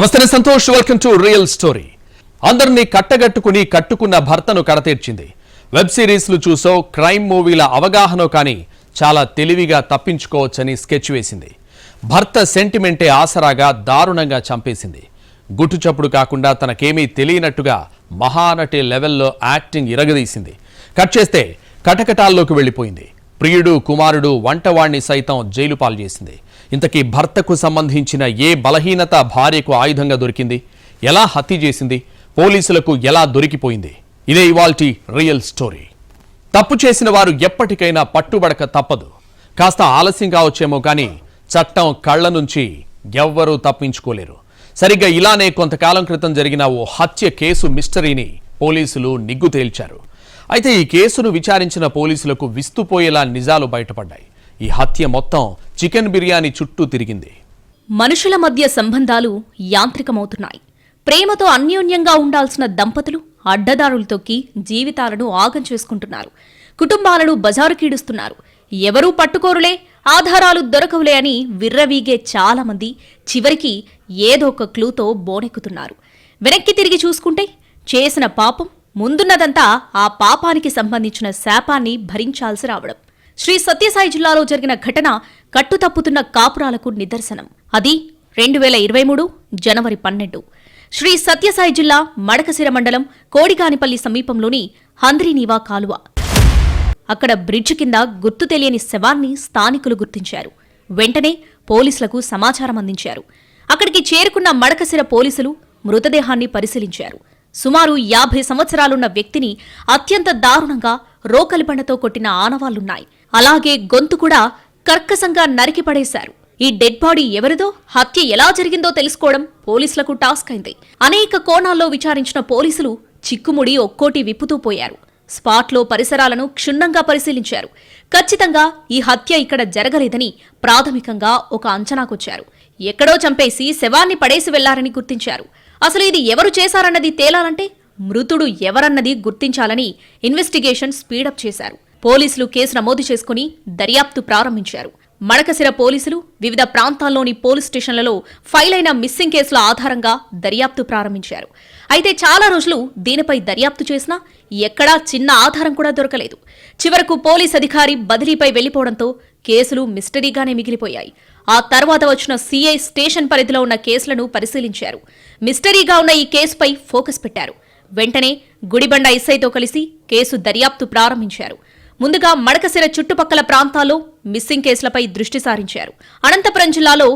నమస్తే Santosh. Welcome to real story అందరినీ కట్టగట్టుకుని కట్టుకున్న భర్తను కడతీర్చింది వెబ్ సిరీస్లు చూసో క్రైమ్ మూవీల అవగాహన కానీ చాలా తెలివిగా తప్పించుకోవచ్చని స్కెచ్ వేసింది. భర్త సెంటిమెంటే ఆసరాగా దారుణంగా చంపేసింది. గుట్టు చప్పుడు కాకుండా తనకేమీ తెలియనట్టుగా మహానటి లెవెల్లో యాక్టింగ్ ఇరగదీసింది. కట్ చేస్తే కటకటాల్లోకి వెళ్ళిపోయింది. ప్రియుడు కుమారుడు వంటవాణ్ణి సైతం జైలు పాలు చేసింది. ఇంతకీ భర్తకు సంబంధించిన ఏ బలహీనత భార్యకు ఆయుధంగా దొరికింది? ఎలా హత్య చేసింది? పోలీసులకు ఎలా దొరికిపోయింది? ఇదే ఇవాల్టి రియల్ స్టోరీ. తప్పు చేసిన వారు ఎప్పటికైనా పట్టుబడక తప్పదు. కాస్త ఆలస్యం కావచ్చేమో కానీ చట్టం కళ్ళ నుంచి ఎవ్వరూ తప్పించుకోలేరు. సరిగ్గా ఇలానే కొంతకాలం క్రితం జరిగిన ఓ హత్య కేసు మిస్టరీని పోలీసులు నిగ్గు తేల్చారు. అయితే ఈ కేసును విచారించిన పోలీసులకు విస్తుపోయేలా నిజాలు బయటపడ్డాయి. ఈ హత్య మొత్తం చికెన్ బిర్యానీ చుట్టూ తిరిగింది. మనుషుల మధ్య సంబంధాలు యాంత్రికమవుతున్నాయి. ప్రేమతో అన్యోన్యంగా ఉండాల్సిన దంపతులు అడ్డదారులు తొక్కి జీవితాలను ఆగం చేసుకుంటున్నారు. కుటుంబాలను బజారుకీడుస్తున్నారు ఎవరూ పట్టుకోరులే ఆధారాలు దొరకవులే అని విర్రవీగే చాలామంది చివరికి ఏదో ఒక క్లూతో బోనెక్కుతున్నారు. వెనక్కి తిరిగి చూసుకుంటే చేసిన పాపం ముందున్నదంతా ఆ పాపానికి సంబంధించిన శాపాన్ని భరించాల్సి రావడం. శ్రీ సత్యసాయి జిల్లాలో జరిగిన ఘటన కట్టుతప్పుతున్న కాపురాలకు నిదర్శనం. అది రెండు వేల ఇరవై మూడు జనవరి పన్నెండు. శ్రీ సత్యసాయి జిల్లా మడకసిర మండలం కోడిగానిపల్లి సమీపంలోని హంద్రీనీవా కాలువ. అక్కడ బ్రిడ్జ్ కింద గుర్తు తెలియని శవాన్ని స్థానికులు గుర్తించారు. వెంటనే పోలీసులకు సమాచారం అందించారు. అక్కడికి చేరుకున్న మడకసిర పోలీసులు మృతదేహాన్ని పరిశీలించారు. సుమారు యాభై సంవత్సరాలున్న వ్యక్తిని అత్యంత దారుణంగా రోకలిబండతో కొట్టిన ఆనవాళ్ళున్నాయి. అలాగే గొంతు కూడా కర్కసంగా నరికిపడేశారు ఈ డెడ్ బాడీ ఎవరిదో హత్య ఎలా జరిగిందో తెలుసుకోవడం పోలీసులకు టాస్క్ అయింది. అనేక కోణాల్లో విచారించిన పోలీసులు చిక్కుముడి ఒక్కోటి విప్పుతూ పోయారు. స్పాట్లో పరిసరాలను క్షుణ్ణంగా పరిశీలించారు. ఖచ్చితంగా ఈ హత్య ఇక్కడ జరగలేదని ప్రాథమికంగా ఒక అంచనాకొచ్చారు. ఎక్కడో చంపేసి శవాన్ని పడేసి వెళ్ళారని గుర్తించారు. అసలు ఇది ఎవరు చేశారన్నది తేలాలంటే మృతుడు ఎవరన్నది గుర్తించాలని ఇన్వెస్టిగేషన్ స్పీడప్ చేశారు. పోలీసులు కేసు నమోదు చేసుకుని దర్యాప్తు ప్రారంభించారు. మడకసిర పోలీసులు వివిధ ప్రాంతాల్లోని పోలీస్ స్టేషన్లలో ఫైల్ అయిన మిస్సింగ్ కేసుల ఆధారంగా దర్యాప్తు ప్రారంభించారు. అయితే చాలా రోజులు దీనిపై దర్యాప్తు చేసినా ఎక్కడా చిన్న ఆధారం కూడా దొరకలేదు. చివరకు పోలీస్ అధికారి బదిలీపై వెళ్ళిపోవడంతో కేసులు మిస్టరీగానే మిగిలిపోయాయి. ఆ తర్వాత వచ్చిన సీఐ స్టేషన్ పరిధిలో ఉన్న కేసులను పరిశీలించారు. మిస్టరీగా ఉన్న ఈ కేసుపై ఫోకస్ పెట్టారు. వెంటనే గుడిబండ ఎస్ఐతో కలిసి కేసు దర్యాప్తు ప్రారంభించారు. ముందుగా మడకసిర చుట్టుపక్కల ప్రాంతాల్లో మిస్సింగ్ కేసులపై దృష్టి సారించారు. అనంతపురం జిల్లాలో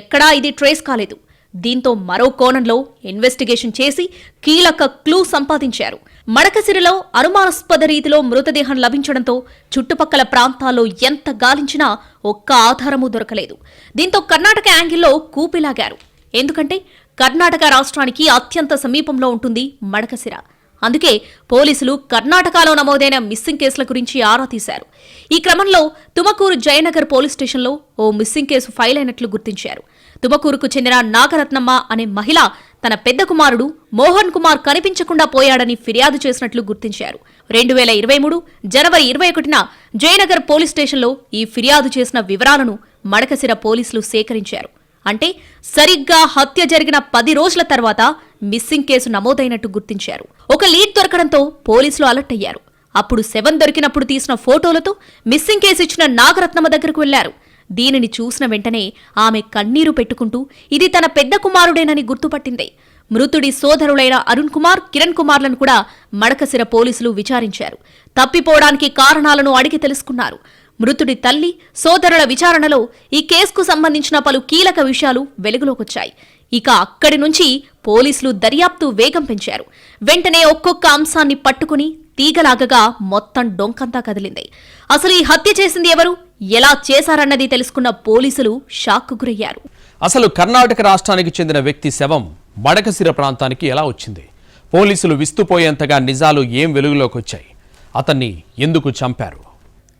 ఎక్కడా ఇది ట్రేస్ కాలేదు. దీంతో మరో కోణంలో ఇన్వెస్టిగేషన్ చేసి కీలక క్లూ సంపాదించారు. మడకసిరిలో అనుమానాస్పద రీతిలో మృతదేహం లభించడంతో చుట్టుపక్కల ప్రాంతాల్లో ఎంత గాలించినా ఒక్క ఆధారమూ దొరకలేదు. దీంతో కర్ణాటక యాంగిల్లో కూపిలాగారు. ఎందుకంటే కర్ణాటక రాష్ట్రానికి అత్యంత సమీపంలో ఉంటుంది మడకసిర అందుకే పోలీసులు కర్ణాటకలో నమోదైన మిస్సింగ్ కేసుల గురించి ఆరా తీశారు. ఈ క్రమంలో తుమకూరు జయనగర్ పోలీస్ స్టేషన్లో ఓ మిస్సింగ్ కేసు ఫైల్ అయినట్లు గుర్తించారు. తుమకూరుకు చెందిన నాగరత్నమ్మ అనే మహిళ తన పెద్ద కుమారుడు మోహన్ కుమార్ కనిపించకుండా పోయాడని ఫిర్యాదు చేసినట్లు గుర్తించారు. రెండు వేల ఇరవై మూడు జనవరి ఇరవై ఒకటిన జయనగర్ పోలీస్ స్టేషన్లో ఈ ఫిర్యాదు చేసిన వివరాలను మడకసిర పోలీసులు సేకరించారు. అంటే సరిగ్గా హత్య జరిగిన పది రోజుల తర్వాత మిస్సింగ్ కేసు నమోదైనట్టు గుర్తించారు. ఒక లీడ్ దొరకడంతో పోలీసులు అలర్ట్ అయ్యారు. అప్పుడు సెవెన్ దొరికినప్పుడు తీసిన ఫోటోలతో మిస్సింగ్ కేసు ఇచ్చిన నాగరత్నమ్మ దగ్గరకు వెళ్ళారు. దీనిని చూసిన వెంటనే ఆమె కన్నీరు పెట్టుకుంటూ ఇది తన పెద్ద కుమారుడేనని గుర్తుపట్టింది. మృతుడి సోదరులైన అరుణ్ కుమార్ కిరణ్ కుమార్లను కూడా మడకసిర పోలీసులు విచారించారు. తప్పిపోవడానికి కారణాలను అడిగి తెలుసుకున్నారు. మృతుడి తల్లి సోదరుల విచారణలో ఈ కేసుకు సంబంధించిన పలు కీలక విషయాలు వెలుగులోకొచ్చాయి. ఇక అక్కడి నుంచి పోలీసులు దర్యాప్తు వేగం పెంచారు. వెంటనే ఒక్కొక్క అంశాన్ని పట్టుకుని తీగలాగగా మొత్తం డొంకంతా కదిలింది. అసలు ఈ హత్య చేసింది ఎవరు? ఎలా చేశారన్నది తెలుసుకున్న పోలీసులు షాక్కు గురయ్యారు. అసలు కర్ణాటక రాష్ట్రానికి చెందిన వ్యక్తి శవం మడకసిర ప్రాంతానికి ఎలా వచ్చింది? పోలీసులు విస్తుపోయేంతగా నిజాలు ఏం వెలుగులోకి వచ్చాయి అతన్ని ఎందుకు చంపారు?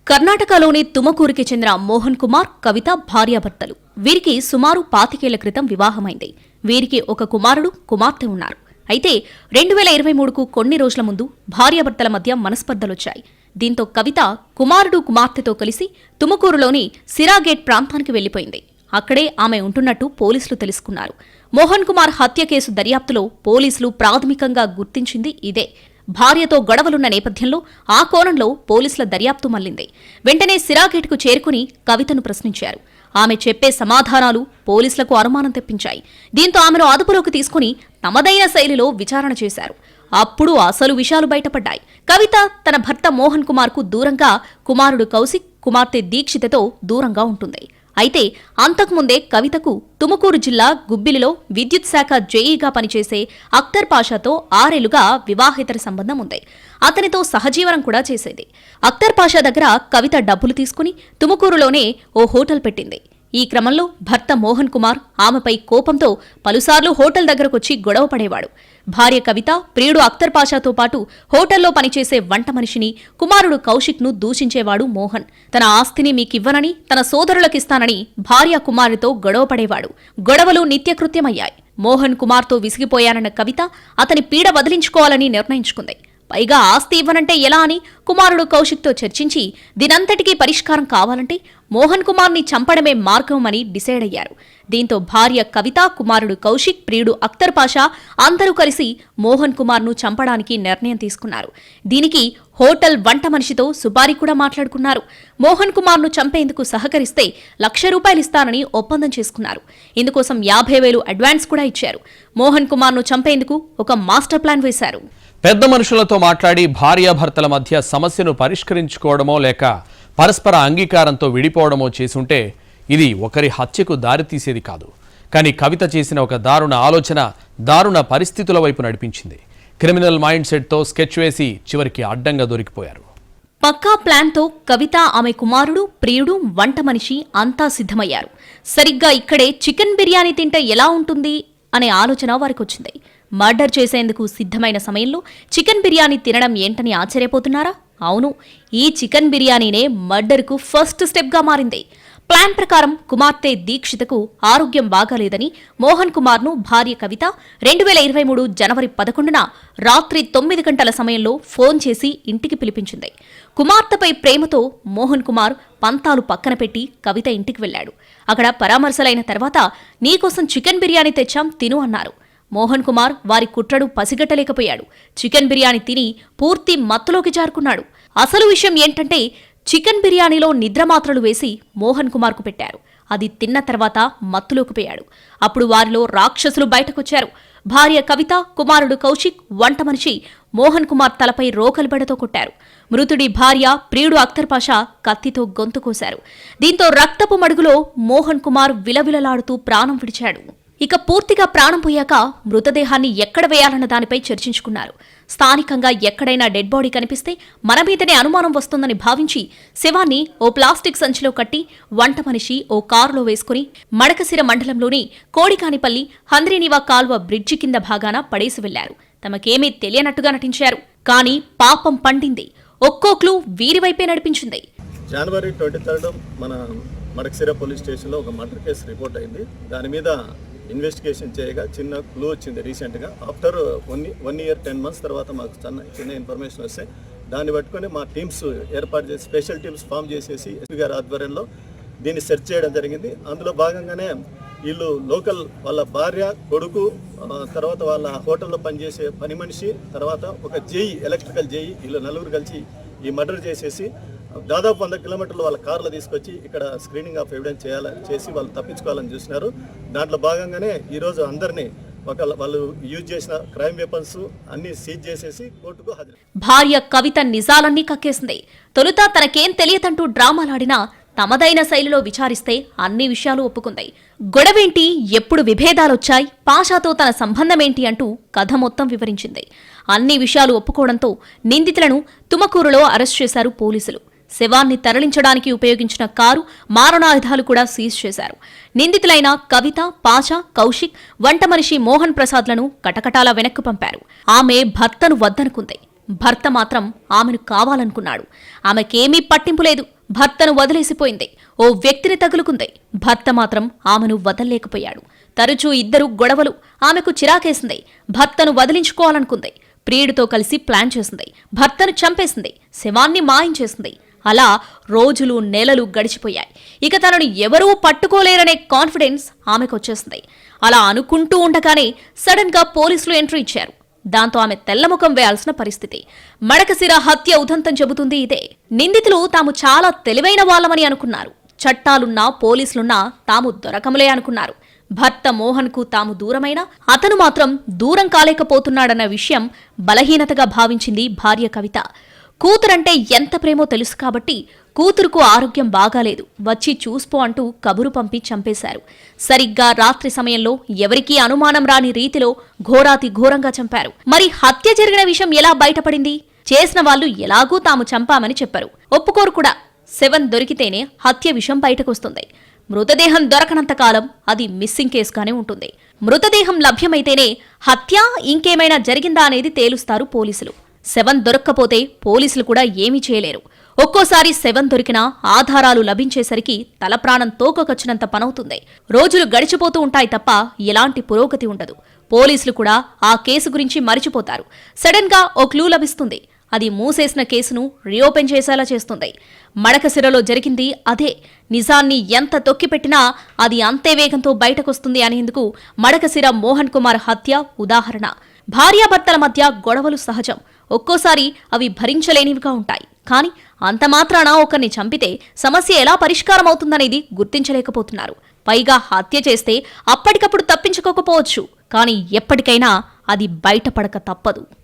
కర్ణాటకలోని తుమకూరుకి చెందిన మోహన్ కుమార్ కవిత భార్యాభర్తలు. వీరికి సుమారు పాతికేళ్ళ క్రితం వివాహమైంది. వీరికి ఒక కుమారుడు కుమార్తె ఉన్నారు. అయితే రెండు వేల ఇరవై మూడుకు కొన్ని రోజుల ముందు భార్యాభర్తల మధ్య మనస్పర్ధలొచ్చాయి. దీంతో కవిత కుమారుడు కుమార్తెతో కలిసి తుమకూరులోని సిరాగేట్ ప్రాంతానికి వెళ్ళిపోయింది అక్కడే ఆమె ఉంటున్నట్టు పోలీసులు తెలుసుకున్నారు. మోహన్ కుమార్ హత్య కేసు దర్యాప్తులో పోలీసులు ప్రాథమికంగా గుర్తించింది ఇదే. భార్యతో గొడవలున్న నేపథ్యంలో ఆ కోణంలో పోలీసుల దర్యాప్తు మళ్ళింది వెంటనే సిరాగేట్కు చేరుకుని కవితను ప్రశ్నించారు. ఆమె చెప్పే సమాధానాలు పోలీసులకు అనుమానం తెప్పించాయి. దీంతో ఆమెను అదుపులోకి తీసుకుని తమదైన శైలిలో విచారణ చేశారు. అప్పుడు అసలు విషయాలు బయటపడ్డాయి. కవిత తన భర్త మోహన్ కుమార్కు దూరంగా కుమారుడు కౌశిక్ కుమార్తె దీక్షితతో దూరంగా ఉంటుంది. అయితే అంతకుముందే కవితకు తుముకూరు జిల్లా గుబ్బిలిలో విద్యుత్ శాఖ జేఈగా పనిచేసే అఖ్తర్ పాషాతో ఆరేళ్ళుగా వివాహేతర సంబంధం ఉంది. అతనితో సహజీవనం కూడా చేసేది. అఖ్తర్ పాషా దగ్గర కవిత డబ్బులు తీసుకుని తుముకూరులోనే ఓ హోటల్ పెట్టింది. ఈ క్రమంలో భర్త మోహన్ కుమార్ ఆమెపై కోపంతో పలుసార్లు హోటల్ దగ్గరకొచ్చి గొడవ పడేవాడు. భార్య కవిత ప్రియుడు అఖ్తర్ పాషాతో పాటు హోటల్లో పనిచేసే వంట మనిషిని కుమారుడు కౌశిక్ను దూషించేవాడు మోహన్. తన ఆస్తిని మీకివ్వనని తన సోదరులకిస్తానని భార్య కుమారుడితో గొడవ పడేవాడు. గొడవలు నిత్యకృత్యమయ్యాయి. మోహన్ కుమార్తో విసిగిపోయానన్న కవిత అతని పీడ వదిలించుకోవాలని నిర్ణయించుకుంది. పైగా ఆస్తి ఇవ్వనంటే ఎలా అని కుమారుడు కౌశిక్తో చర్చించి దీనంతటికీ పరిష్కారం కావాలంటే మోహన్ కుమార్ని చంపడమే మార్గం అని డిసైడ్ అయ్యారు. దీంతో భార్య కవిత కుమారుడు కౌశిక్ ప్రియుడు అఖ్తర్ పాషా అందరూ కలిసి మోహన్ కుమార్ను చంపడానికి నిర్ణయం తీసుకున్నారు. దీనికి హోటల్ వంట మనిషితో సుపారి కూడా మాట్లాడుకున్నారు. మోహన్ కుమార్ను చంపేందుకు సహకరిస్తే లక్ష రూపాయలు ఇస్తానని ఒప్పందం చేసుకున్నారు. ఇందుకోసం యాభై వేలు అడ్వాన్స్ కూడా ఇచ్చారు. మోహన్ కుమార్ను చంపేందుకు ఒక మాస్టర్ ప్లాన్ వేశారు. పెద్ద మనుషులతో మాట్లాడి భార్యాభర్తల మధ్య సమస్యను పరిష్కరించుకోవడమో లేక పరస్పర అంగీకారంతో విడిపోవడమో చేసుంటే ఇది ఒకరి హత్యకు దారితీసేది కాదు. కానీ కవిత చేసిన ఒక దారుణ ఆలోచన దారుణ పరిస్థితుల వైపు నడిపించింది. క్రిమినల్ మైండ్ సెట్తో స్కెచ్ వేసి చివరికి అడ్డంగా దొరికిపోయారు. పక్కా ప్లాన్తో కవిత ఆమె కుమారుడు ప్రియుడు వంట మనిషి అంతా సిద్ధమయ్యారు. సరిగ్గా ఇక్కడే చికెన్ బిర్యానీ తింటే ఎలా ఉంటుంది? అనే ఆలోచన వారికొచ్చింది. మర్డర్ చేసేందుకు సిద్ధమైన సమయంలో చికెన్ బిర్యానీ తినడం ఏంటని ఆశ్చర్యపోతున్నారా? అవును ఈ చికెన్ బిర్యానీనే మర్డర్కు ఫస్ట్ స్టెప్గా మారింది. ప్లాన్ ప్రకారం కుమార్తె దీక్షితకు ఆరోగ్యం బాగాలేదని మోహన్ కుమార్ను భార్య కవిత రెండు వేల ఇరవై మూడు జనవరి పదకొండున రాత్రి తొమ్మిది గంటల సమయంలో ఫోన్ చేసి ఇంటికి పిలిపించింది. కుమార్తెపై ప్రేమతో మోహన్ కుమార్ పంతాలు పక్కన పెట్టి కవిత ఇంటికి వెళ్ళాడు. అక్కడ పరామర్శలైన తర్వాత నీకోసం చికెన్ బిర్యానీ తెచ్చాం తిను అన్నారు. మోహన్ కుమార్ వారి కుట్రడు పసిగట్టలేకపోయాడు. చికెన్ బిర్యానీ తిని పూర్తి మత్తులోకి జారుకున్నాడు. అసలు విషయం ఏంటంటే చికెన్ బిర్యానీలో నిద్రమాత్రలు వేసి మోహన్ కుమార్కు పెట్టారు. అది తిన్న తర్వాత మత్తులోకి పోయాడు. అప్పుడు వారిలో రాక్షసులు బయటకొచ్చారు. భార్య కవిత కుమారుడు కౌశిక్ వంట మనిషి మోహన్ కుమార్ తలపై రోకలిబెడతో కొట్టారు. మృతుడి భార్య ప్రియుడు అఖ్తర్ పాషా కత్తితో గొంతు కోశారు. దీంతో రక్తపు మడుగులో మోహన్ కుమార్ విలవిలలాడుతూ ప్రాణం విడిచాడు. ఇక పూర్తిగా ప్రాణం పోయాక మృతదేహాన్ని ఎక్కడ వేయాలన్న దానిపై చర్చించుకున్నారు. స్థానికంగా ఎక్కడైనా డెడ్ బాడీ కనిపిస్తే మన మీదనే అనుమానం వస్తుందని భావించి శవాన్ని ఓ ప్లాస్టిక్ సంచిలో కట్టి వంట మనిషి ఓ కారులో వేసుకుని మడకసిర మండలంలోని కోడికానిపల్లి హంద్రీనివా కాల్వ బ్రిడ్జి కింద భాగాన పడేసి వెళ్ళారు. తమకేమీ తెలియనట్టుగా నటించారు. కానీ పాపం పండింది. ఒక్కో క్లూ వీరివైపే నడిపించింది. జనవరి ట్వంటీ థర్డ్ మన మడకసిర పోలీస్ స్టేషన్లో ఒక మర్డర్ కేసు రిపోర్ట్ అయింది. దాని మీద ఇన్వెస్టిగేషన్ చేయగా చిన్న క్లూ వచ్చింది రీసెంట్గా. After one one year ten months తర్వాత మాకు చిన్న చిన్న ఇన్ఫర్మేషన్ వస్తే దాన్ని పట్టుకొని మా టీమ్స్ ఏర్పాటు చేసి స్పెషల్ టీమ్స్ ఫామ్ చేసేసి ఎస్పీ గారి ఆధ్వర్యంలో దీన్ని సెర్చ్ చేయడం జరిగింది. అందులో భాగంగానే వీళ్ళు లోకల్ వాళ్ళ భార్య కొడుకు తర్వాత వాళ్ళ హోటల్లో పనిచేసే పని మనిషి తర్వాత ఒక జేఈ ఎలక్ట్రికల్ జేఈ వీళ్ళు నలుగురు కలిసి ఈ మర్డర్ చేసేసి దాదాపు వంద కిలోమీటర్లు వాళ్ళ కార్లు తీసుకొచ్చి ఇక్కడ స్క్రీనింగ్ ఆఫ్ ఎవిడెన్స్ చేయాలని చేసి వాళ్ళు తప్పించుకోవాలని చూసినారు. దాంట్లో భాగంగానే ఈరోజు అందరినీ ఒక వాళ్ళు యూజ్ చేసిన క్రైమ్ వెపన్స్ అన్ని సీజ్ చేసేసి కోర్టుకు హాజరు. భార్య కవిత నిజాలన్నీ కక్కేసింది. తొలుత తనకేం తెలియదంటూ డ్రామాలాడినా తమదైన శైలిలో విచారిస్తే అన్ని విషయాలు ఒప్పుకుంది. గొడవేంటి? ఎప్పుడు విభేదాలొచ్చాయి? పాషాతో తన సంబంధమేంటి అంటూ కథ మొత్తం వివరించింది. అన్ని విషయాలు ఒప్పుకోవడంతో నిందితులను తుమకూరులో అరెస్ట్ చేశారు పోలీసులు. శవాన్ని తరలించడానికి ఉపయోగించిన కారు మారణాయుధాలు కూడా సీజ్ చేశారు. నిందితులైన కవిత పాచ కౌశిక్ వంట మనిషి మోహన్ ప్రసాద్లను కటకటాల వెనక్కు పంపారు. ఆమె భర్తను వద్దనుకుంది. భర్త మాత్రం ఆమెను కావాలనుకున్నాడు. ఆమెకేమీ పట్టింపు లేదు. భర్తను వదిలేసిపోయింది. ఓ వ్యక్తిని తగులుకుంది. భర్త మాత్రం ఆమెను వదలలేకపోయాడు. తరచూ ఇద్దరు గొడవలు. ఆమెకు చిరాకేసింది. భర్తను వదిలించుకోవాలనుకుంది. ప్రియుడితో కలిసి ప్లాన్ చేసింది. భర్తను చంపేసింది. శవాన్ని మాయించేసింది అలా రోజులు నెలలు గడిచిపోయాయి. ఇక తనను ఎవరూ పట్టుకోలేరనే కాన్ఫిడెన్స్ ఆమెకు వచ్చేసింది. అలా అనుకుంటూ ఉండగానే సడన్గా పోలీసులు ఎంట్రీ ఇచ్చారు. దాంతో ఆమె తెల్లముఖం వేయాల్సిన పరిస్థితి. మడకసిర హత్య ఉదంతం చెబుతుంది ఇదే. నిందితులు తాము చాలా తెలివైన వాళ్ళమని అనుకున్నారు. చట్టాలున్నా పోలీసులున్నా తాము దొరకములే అనుకున్నారు. భర్త మోహన్కు తాము దూరమైనా అతను మాత్రం దూరం కాలేకపోతున్నాడన్న విషయం బలహీనతగా భావించింది భార్య కవిత. కూతురంటే ఎంత ప్రేమో తెలుసు కాబట్టి కూతురుకు ఆరోగ్యం బాగాలేదు. వచ్చి చూసుకో అంటూ కబురు పంపి చంపేశారు. సరిగ్గా రాత్రి సమయంలో ఎవరికీ అనుమానం రాని రీతిలో ఘోరాతి ఘోరంగా చంపారు. మరి హత్య జరిగిన విషయం ఎలా బయటపడింది? చేసిన వాళ్ళు ఎలాగూ తాము చంపామని చెప్పారు. ఒప్పుకోరు కూడా. సెవెన్ దొరికితేనే హత్య విషయం బయటకొస్తుంది. మృతదేహం దొరకనంత కాలం అది మిస్సింగ్ కేసుగానే ఉంటుంది. మృతదేహం లభ్యమైతేనే హత్య ఇంకేమైనా జరిగిందా అనేది తేలుస్తారు పోలీసులు. సెవెన్ దొరక్కపోతే పోలీసులు కూడా ఏమీ చేయలేరు. ఒక్కోసారి సెవెన్ దొరికినా ఆధారాలు లభించేసరికి తల ప్రాణం తోకకొచ్చినంత పనవుతుంది. రోజులు గడిచిపోతూ ఉంటాయి తప్ప ఎలాంటి పురోగతి ఉండదు. పోలీసులు కూడా ఆ కేసు గురించి మరిచిపోతారు. సడన్గా ఓ క్లూ లభిస్తుంది. అది మూసేసిన కేసును రీఓపెన్ చేసేలా చేస్తుంది. మడకసిరలో జరిగింది అదే. నిజాన్ని ఎంత తొక్కిపెట్టినా అది అంతే వేగంతో బయటకొస్తుంది అనేందుకు మడకసిర మోహన్ కుమార్ హత్య ఉదాహరణ. భార్యాభర్తల మధ్య గొడవలు సహజం. ఒక్కోసారి అవి భరించలేనివిగా ఉంటాయి. కానీ అంత మాత్రాన ఒకరిని చంపితే సమస్య ఎలా పరిష్కారం అవుతుందనేది గుర్తించలేకపోతున్నారు. పైగా హత్య చేస్తే అప్పటికప్పుడు తప్పించుకోకపోవచ్చు. కానీ ఎప్పటికైనా అది బయటపడక తప్పదు.